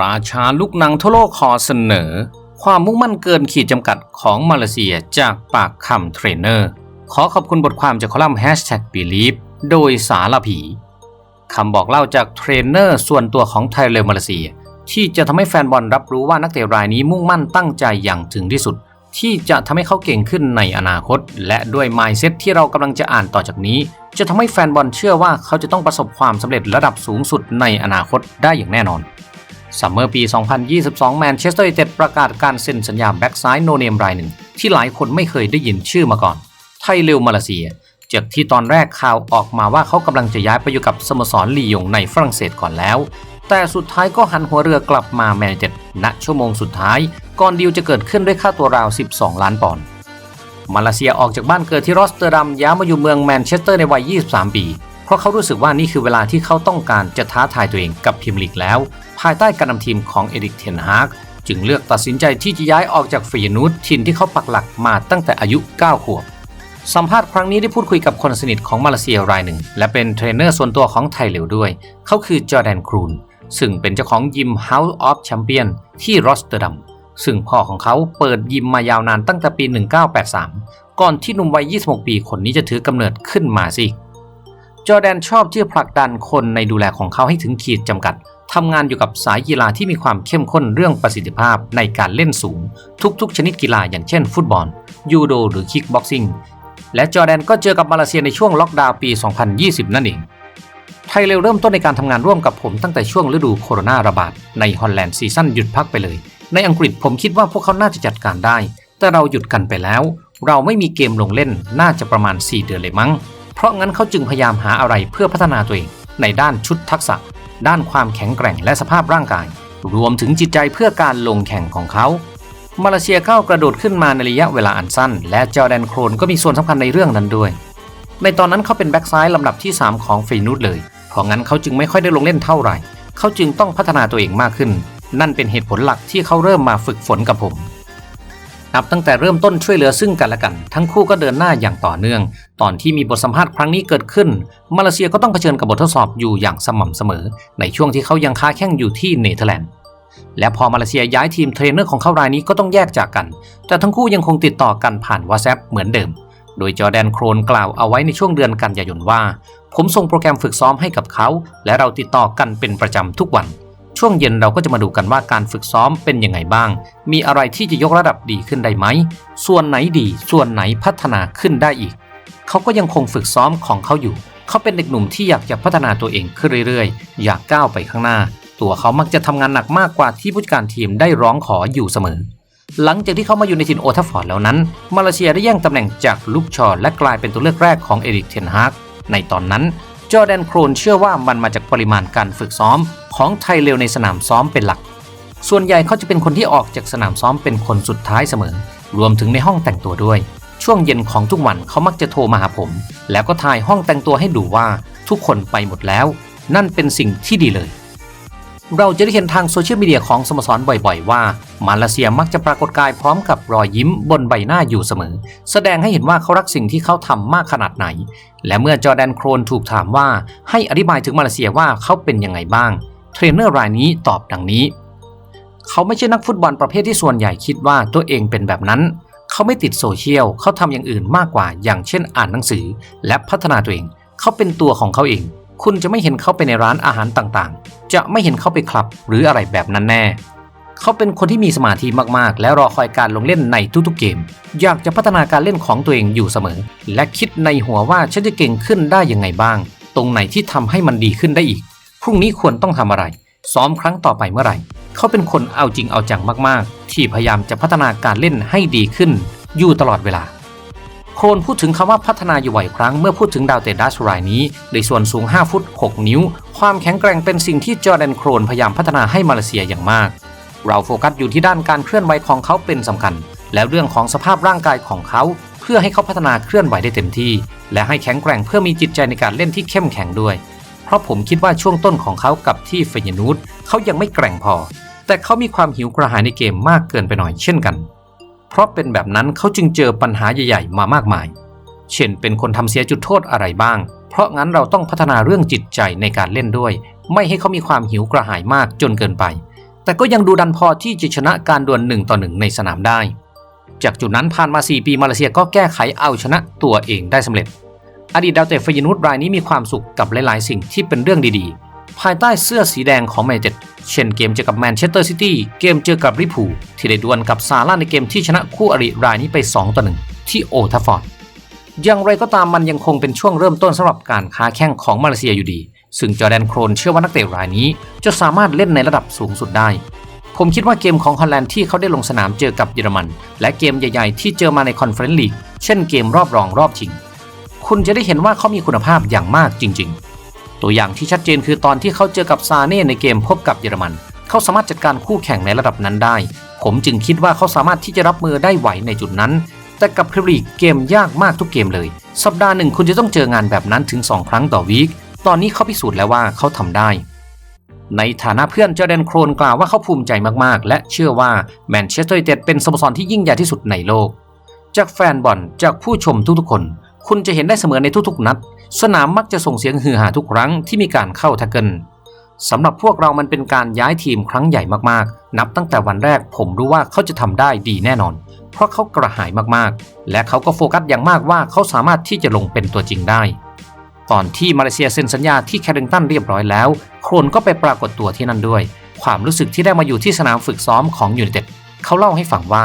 ราชาลูกหนังทั่วโลกขอเสนอ ความมุ่งมั่นเกินขีดจำกัดของมาเลเซียจากปากคำเทรนเนอร์ ขอขอบคุณบทความจากคอลัมน์ Hashtag Believe โดยสารผีคำบอกเล่าจากเทรนเนอร์ส่วนตัวของไทยเลวมาเลเซีย ที่จะทำให้แฟนบอลรับรู้ว่านักเตะรายนี้มุ่งมั่นตั้งใจอย่างถึงที่สุด ที่จะทำให้เขาเก่งขึ้นในอนาคต และด้วย mindset ที่เรากำลังจะอ่านต่อจากนี้ จะทำให้แฟนบอลเชื่อว่าเขาจะต้องประสบความสำเร็จระดับสูงสุดในอนาคตได้อย่างแน่นอน ซัมเมอร์ปี 2022 แมนเชสเตอร์ยูไนเต็ดประกาศการเซ็นสัญญาแบ็กซ้ายโนเนมรายหนึ่ง ที่หลายคนไม่เคยได้ยินชื่อมาก่อน ไทเลวมาเลเซีย จากที่ตอนแรกข่าวออกมาว่าเขากำลังจะย้ายไปอยู่กับสโมสรลียงในฝรั่งเศสก่อนแล้ว แต่สุดท้ายก็หันหัวเรือกลับมาแมนเชสเตอร์ณชั่วโมงสุดท้าย ก่อนดีลจะเกิดขึ้นด้วยค่าตัวราว 12 ล้านปอนด์มาเลเซียออกจากบ้านเกิดที่รอสเตอร์ดัมย้ายมาอยู่เมืองแมนเชสเตอร์ในวัย 23 ปี เพราะเขารู้สึกว่านี่คือเวลาที่เขาต้องการจะท้าทายตัวเองกับพรีมลีกแล้ว ภายใต้การนำทีมของเอริกเทนฮากจึงเลือกตัดสินใจที่จะย้ายออกจากฟียนูตถิ่นที่เขาปักหลักมาตั้งแต่อายุ 9 ขวบ สัมภาษณ์ครั้งนี้ได้พูดคุยกับคนสนิทของมาเลเซียรายหนึ่ง และเป็นเทรนเนอร์ส่วนตัวของไทยเหลวด้วย เขาคือจอร์แดนครูนซึ่งเป็นเจ้าของยิม House of Champion ที่รอสเตอร์ดัมซึ่งพ่อของเขาเปิดยิมมายาวนานตั้งแต่ปี 1983 ก่อนที่หนุ่มวัย 26 ปีคนนี้จะถือกำเนิดขึ้นมาสิ จอแดนชอบที่จะผลักดันคนในดูแลของเขาให้ถึงขีดจำกัดทำงานอยู่กับสายกีฬาที่มีความเข้มข้นเรื่องประสิทธิภาพในการเล่นสูง ทุกๆ ชนิดกีฬาอย่างเช่น ฟุตบอล ยูโด หรือคิกบ็อกซิ่งและจอแดนก็เจอกับมาเลเซียในช่วงล็อกดาวน์ปี 2020 นั่นเองไทยเร็วเริ่มต้นในการทำงานร่วมกับผมตั้งแต่ช่วงฤดูโคโรนาระบาดในฮอลแลนด์ซีซั่นหยุดพักไปเลย ในอังกฤษผมคิดว่าพวกเขาน่าจะจัดการได้ แต่เราหยุดกันไปแล้ว เราไม่มีเกมลงเล่นน่าจะประมาณ 4 เดือนเลยมั้ง เพราะงั้นเขาจึงพยายามหาอะไรเพื่อพัฒนาตัวเองในด้านชุดทักษะ ด้านความแข็งแกร่งและสภาพร่างกาย รวมถึงจิตใจเพื่อการลงแข่งของเขา มาเลเซียก้าวกระโดดขึ้นมาในระยะเวลาอันสั้น และจอแดนโครนก็มีส่วนสำคัญในเรื่องนั้นด้วย ในตอนนั้นเขาเป็นแบ็กซ้ายลำดับที่ 3 ของฟีนูดเลย เพราะงั้นเขาจึงไม่ค่อยได้ลงเล่นเท่าไหร่ เขาจึงต้องพัฒนาตัวเองมากขึ้น นั่นเป็นเหตุผลหลักที่เขาเริ่มมาฝึกฝนกับผม นับตั้งแต่เริ่มต้นช่วยเหลือซึ่งกันและกัน ทั้งคู่ก็เดินหน้าอย่างต่อเนื่อง ตอนที่มีบทสัมภาษณ์ครั้งนี้เกิดขึ้น มาเลเซียก็ต้องเผชิญกับบททดสอบอยู่อย่างสม่ำเสมอ ในช่วงที่เขายังค้าแข่งอยู่ที่เนเธอร์แลนด์และพอมาเลเซียย้ายทีมเทรนเนอร์ของเขารายนี้ก็ต้องแยกจากกัน แต่ทั้งคู่ยังคงติดต่อกันผ่านว h แ t ปเหมือนเดิม โดยจอแดนโครนกล่าวเอาไว้ในช่วงเดือนกันยายนว่า ผมส่งโปรแกรมฝึกซ้อมให้กับเขา และเราติดต่อกันเป็นประจำทุกวัน ช่วงเย็นเราก็จะมาดูกันว่าการฝึกซ้อมเป็นยังไงบ้าง มีอะไรที่จะยกระดับดีขึ้นได้ไหม ส่วนไหนดี ส่วนไหนพัฒนาขึ้นได้อีก เขาก็ยังคงฝึกซ้อมของเขาอยู่ เขาเป็นเด็กหนุ่มที่อยากจะพัฒนาตัวเองขึ้นเรื่อยๆ อยากก้าวไปข้างหน้า ตัวเขามักจะทำงานหนักมากกว่าที่ผู้จัดการทีมได้ร้องขออยู่เสมอ หลังจากที่เขามาอยู่ในทีมโอทัฟฟอร์ดแล้วนั้น มาเลเซียได้แย่งตำแหน่งจากลูกชอและกลายเป็นตัวเลือกแรกของเอริกเทนฮากในตอนนั้นจอแดนโครนเชื่อว่ามันมาจากปริมาณการฝึกซ้อม ของไทยเร็วในสนามซ้อมเป็นหลัก ส่วนใหญ่เขาจะเป็นคนที่ออกจากสนามซ้อมเป็นคนสุดท้ายเสมอ รวมถึงในห้องแต่งตัวด้วย ช่วงเย็นของทุกวันเขามักจะโทรมาหาผม แล้วก็ถ่ายห้องแต่งตัวให้ดูว่าทุกคนไปหมดแล้ว นั่นเป็นสิ่งที่ดีเลย เราจะได้เห็นทางโซเชียลมีเดียของสโมสรบ่อยๆ ว่า มาเลเซียมักจะปรากฏกายพร้อมกับรอยยิ้มบนใบหน้าอยู่เสมอ แสดงให้เห็นว่าเขารักสิ่งที่เขาทำมากขนาดไหน และเมื่อจอแดนโครนถูกถามว่าให้อธิบายถึงมาเลเซียว่าเขาเป็นยังไงบ้าง เทรนเนอร์รายนี้ตอบดังนี้ เขาไม่ใช่นักฟุตบอลประเภทที่ส่วนใหญ่คิดว่าตัวเองเป็นแบบนั้น เขาไม่ติดโซเชียลเขาทำอย่างอื่นมากกว่า อย่างเช่นอ่านหนังสือ และพัฒนาตัวเอง เขาเป็นตัวของเขาเอง คุณจะไม่เห็นเขาไปในร้านอาหารต่างๆ จะไม่เห็นเขาไปคลับหรืออะไรแบบนั้นแน่เขาเป็นคนที่มีสมาธิมากๆ และรอคอยการลงเล่นในทุกๆเกม อยากจะพัฒนาการเล่นของตัวเองอยู่เสมอ และคิดในหัวว่าฉันจะเก่งขึ้นได้ยังไงบ้าง ตรงไหนที่ทำให้มันดีขึ้นได้อีก พรุ่งนี้ควรต้องทำอะไร ซ้อมครั้งต่อไปเมื่อไหร่ เขาเป็นคนเอาจริงเอาจังมากๆ ที่พยายามจะพัฒนาการเล่นให้ดีขึ้น อยู่ตลอดเวลา โครนพูดถึงคำว่าพัฒนาอยู่บ่อยครั้งเมื่อพูดถึงดาวเตะดัชรายนี้ในส่วนสูง 5 ฟุต 6 นิ้ว ความแข็งแกร่งเป็นสิ่งที่จอร์แดนโครนพยายามพัฒนาให้มาเลเซียอย่างมาก เราโฟกัสอยู่ที่ด้านการเคลื่อนไหวของเขาเป็นสำคัญ แล้วเรื่องของสภาพร่างกายของเขาเพื่อให้เขาพัฒนาเคลื่อนไหวได้เต็มที่ และให้แข็งแกร่งเพื่อมีจิตใจในการเล่นที่เข้มแข็งด้วย เพราะผมคิดว่าช่วงต้นของเขากับที่เฟยนูดเขายังไม่แกร่งพอ แต่เขามีความหิวกระหายในเกมมากเกินไปหน่อยเช่นกัน เพราะเป็นแบบนั้นเขาจึงเจอปัญหาใหญ่ๆ มามากมาย เช่นเป็นคนทำเสียจุดโทษอะไรบ้าง เพราะงั้นเราต้องพัฒนาเรื่องจิตใจในการเล่นด้วย ไม่ให้เขามีความหิวกระหายมากจนเกินไป แต่ก็ยังดูดันพอที่จะชนะการดวลหนึ่งต่อหนึ่งในสนามได้ จากจุดนั้นผ่านมา 4 ปีมาเลเซียก็แก้ไขเอาชนะตัวเองได้สำเร็จ อดีตดาวเตะฟยนูดรายนี้มีความสุขกับหลายๆ สิ่งที่เป็นเรื่องดีๆ ภายใต้เสื้อสีแดงของแมนเชสเตอร์เช่นเกมเจอกับแมนเชสเตอร์ซิตี้เกมเจอกับลิพูที่ได้ดวลกับซาร่าในเกมที่ชนะคู่อริรายนี้ไป2ต่อ1ที่โอทัฟฟอร์ดอย่างไรก็ตามมันยังคงเป็นช่วงเริ่มต้นสำหรับการค้าแข่งของมาเลเซียอยู่ดี ซึ่งจอแดนโครนเชื่อว่านักเตะรายนี้ จะสามารถเล่นในระดับสูงสุดได้ ผมคิดว่าเกมของฮอลแลนด์ที่เขาได้ลงสนามเจอกับเยอรมัน และเกมใหญ่ ๆ ที่เจอมาในคอนเฟอเรนซ์ลีกเช่นเกมรอบรองรอบชิง คุณจะได้เห็นว่าเขามีคุณภาพอย่างมากจริง ๆ ตัวอย่างที่ชัดเจนคือตอนที่เขาเจอกับซาเน่ในเกมพบกับเยอรมัน เขาสามารถจัดการคู่แข่งในระดับนั้นได้ ผมจึงคิดว่าเขาสามารถที่จะรับมือได้ไหวในจุดนั้น แต่กับพรีเมียร์ลีกเกมยากมากทุกเกมเลย สัปดาห์หนึ่งคุณจะต้องเจองานแบบนั้นถึง 2 ครั้งต่อวีค ตอนนี้เขาพิสูจน์แล้วว่าเขาทำได้ในฐานะเพื่อนจอแดนโครนกล่าวว่าเขาภูมิใจมาก ๆ และเชื่อว่าแมนเชสเตอร์ยูไนเต็ดเป็นสโมสรที่ยิ่งใหญ่ที่สุดในโลก จากแฟนบอลจากผู้ชมทุกๆคน คุณจะเห็นได้เสมอในทุกๆนัด สนามมักจะส่งเสียงฮือฮาทุกครั้งที่มีการเข้าแท็กเกิลสำหรับพวกเรามันเป็นการย้ายทีมครั้งใหญ่มากๆ นับตั้งแต่วันแรกผมรู้ว่าเขาจะทำได้ดีแน่นอน เพราะเขากระหายมากๆ และเขาก็โฟกัสอย่างมากว่าเขาสามารถที่จะลงเป็นตัวจริงได้ ตอนที่มาเลเซียเซ็นสัญญาที่แคริงตันเรียบร้อยแล้ว โครนก็ไปปรากฏตัวที่นั่นด้วย ความรู้สึกที่ได้มาอยู่ที่สนามฝึกซ้อมของยูไนเต็ดเขาเล่าให้ฟังว่า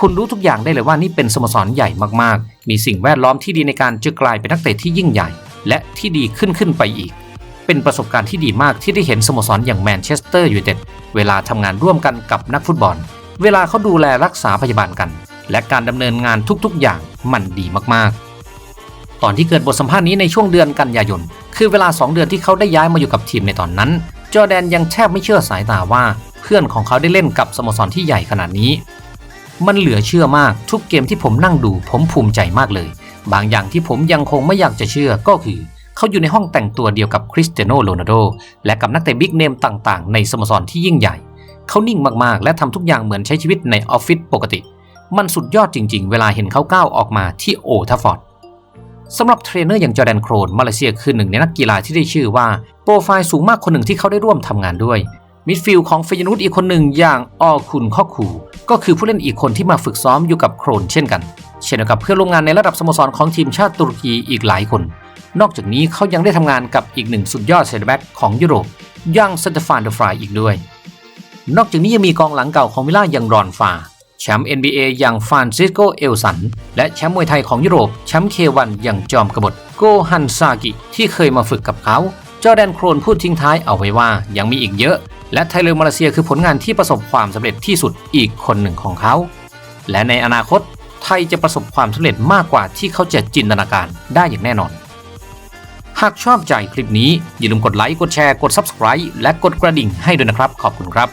คุณรู้ทุกอย่างได้เลยว่านี่เป็นสโมสรใหญ่มากๆ มีสิ่งแวดล้อมที่ดีในการจะกลายเป็นนักเตะที่ยิ่งใหญ่ และที่ดีขึ้นขึ้นไปอีก เป็นประสบการณ์ที่ดีมากที่ได้เห็นสโมสรอย่างแมนเชสเตอร์ยูไนเต็ดเวลาทำงานร่วมกันกับนักฟุตบอล เวลาเขาดูแลรักษาพยาบาลกัน และการดำเนินงานทุกๆ อย่างมันดีมากๆตอนที่เกิดบทสัมภาษณ์นี้ในช่วงเดือนกันยายน คือเวลา 2 เดือนที่เขาได้ย้ายมาอยู่กับทีมในตอนนั้น จอแดนยังแทบไม่เชื่อสายตาว่า เพื่อนของเขาได้เล่นกับสโมสรที่ใหญ่ขนาดนี้ มันเหลือเชื่อมากทุกเกมที่ผมนั่งดูผมภูมิใจมากเลย บางอย่างที่ผมยังคงไม่อยากจะเชื่อก็คือ เขาอยู่ในห้องแต่งตัวเดียวกับคริสเตียโนโรนัลโดและกับนักเตะบิ๊กเนมต่างๆ ในสโมสรที่ยิ่งใหญ่ เขานิ่งมากๆ และทำทุกอย่างเหมือนใช้ชีวิตในออฟฟิศปกติ มันสุดยอดจริง ๆ เวลาเห็นเขาก้าวออกมาที่โอทัฟฟอร์ดสำหรับเทรนเนอร์อย่างจอแดนโครนมาเลเซียคือหนึ่งในนักกีฬาที่ได้ชื่อว่า โปรไฟล์สูงมากคนหนึ่งที่เขาได้ร่วมทำงานด้วย มิดฟิลด์ของเฟยนูดอีกคนหนึ่งอย่างออคุนข้อคูก็คือผู้เล่นอีกคนที่มาฝึกซ้อมอยู่กับโครนเช่นกัน เช่นเดียวกับเพื่อนร่วมงานในระดับสโมสรของทีมชาติตุรกีอีกหลายคน นอกจากนี้เขายังได้ทำงานกับอีกหนึ่งสุดยอดเซนเตอร์แบ็กของยุโรปอย่างสเตฟานเดฟรายอีกด้วย นอกจากนี้ยังมีกองหลังเก่าของวิลล่าอย่างรอนฟาแชมป์ NBA อย่างฟานซิสโกเอลสัน และแชมป์มวยไทยของยุโรปแชมป์เควันอย่างจอมกบฏโกฮันซากิที่เคยมาฝึกกับเขา จอแดนโครนพูดทิ้งท้ายเอาไว้ว่ายังมีอีกเยอะ และไทเลอร์มาเลเซียคือผลงานที่ประสบความสำเร็จที่สุดอีกคนหนึ่งของเขา และในอนาคตไทยจะประสบความสำเร็จมากกว่าที่เขาจะจินตนาการได้อย่างแน่นอน หากชอบใจคลิปนี้อย่าลืมกดไลค์กดแชร์กด Subscribe และกดกระดิ่งให้ด้วยนะครับ ขอบคุณครับ